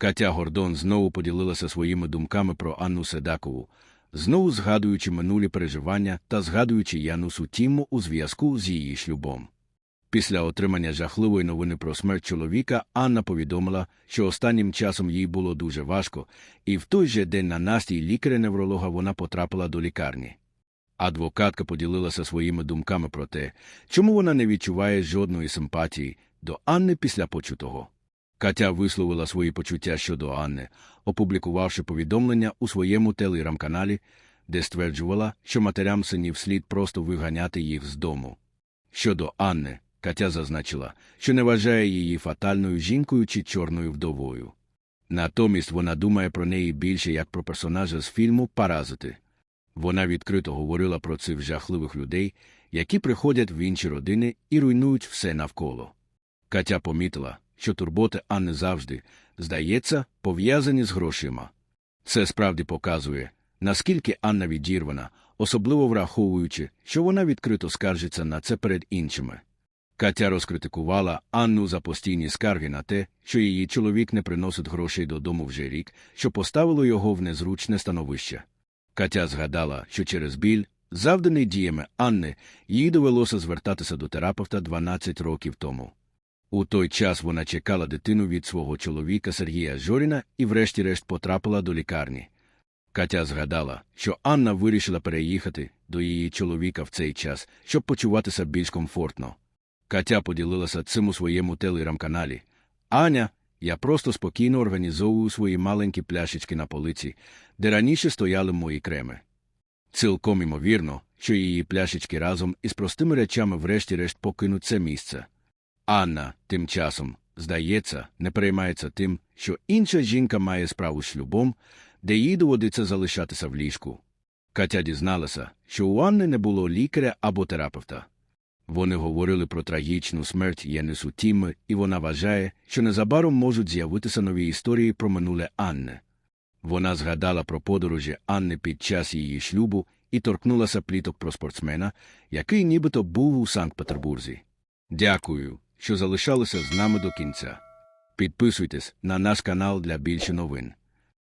Катя Гордон знову поділилася своїми думками про Анну Седакову, знову згадуючи минулі переживання та згадуючи Янусу Тіму у зв'язку з її шлюбом. Після отримання жахливої новини про смерть чоловіка Анна повідомила, що останнім часом їй було дуже важко, і в той же день на настій лікаря-невролога вона потрапила до лікарні. Адвокатка поділилася своїми думками про те, чому вона не відчуває жодної симпатії до Анни після почутого. Катя висловила свої почуття щодо Анни, опублікувавши повідомлення у своєму телеграм-каналі, де стверджувала, що матерям синів слід просто виганяти їх з дому. Щодо Анни, Катя зазначила, що не вважає її фатальною жінкою чи чорною вдовою. Натомість вона думає про неї більше як про персонажа з фільму Паразити. Вона відкрито говорила про цих жахливих людей, які приходять в інші родини і руйнують все навколо. Катя помітила, що турботи Анни завжди, здається, пов'язані з грошима. Це справді показує, наскільки Анна відірвана, особливо враховуючи, що вона відкрито скаржиться на це перед іншими. Катя розкритикувала Анну за постійні скарги на те, що її чоловік не приносить грошей додому вже рік, що поставило його в незручне становище. Катя згадала, що через біль, завданий діями Анни, їй довелося звертатися до терапевта 12 років тому. У той час вона чекала дитину від свого чоловіка Сергія Жоріна і врешті-решт потрапила до лікарні. Катя згадала, що Анна вирішила переїхати до її чоловіка в цей час, щоб почуватися більш комфортно. Катя поділилася цим у своєму телеграм-каналі. Аня, я просто спокійно організовую свої маленькі пляшечки на полиці, де раніше стояли мої креми. Цілком імовірно, що її пляшечки разом із простими речами врешті-решт покинуть це місце. Анна, тим часом, здається, не переймається тим, що інша жінка має справу з шлюбом, де їй доводиться залишатися в ліжку. Катя дізналася, що у Анни не було лікаря або терапевта. Вони говорили про трагічну смерть Єнису Тіми, і вона вважає, що незабаром можуть з'явитися нові історії про минуле Анни. Вона згадала про подорожі Анни під час її шлюбу і торкнулася пліток про спортсмена, який нібито був у Санкт-Петербурзі. Дякую, що залишалися з нами до кінця. Підписуйтесь на наш канал для більше новин.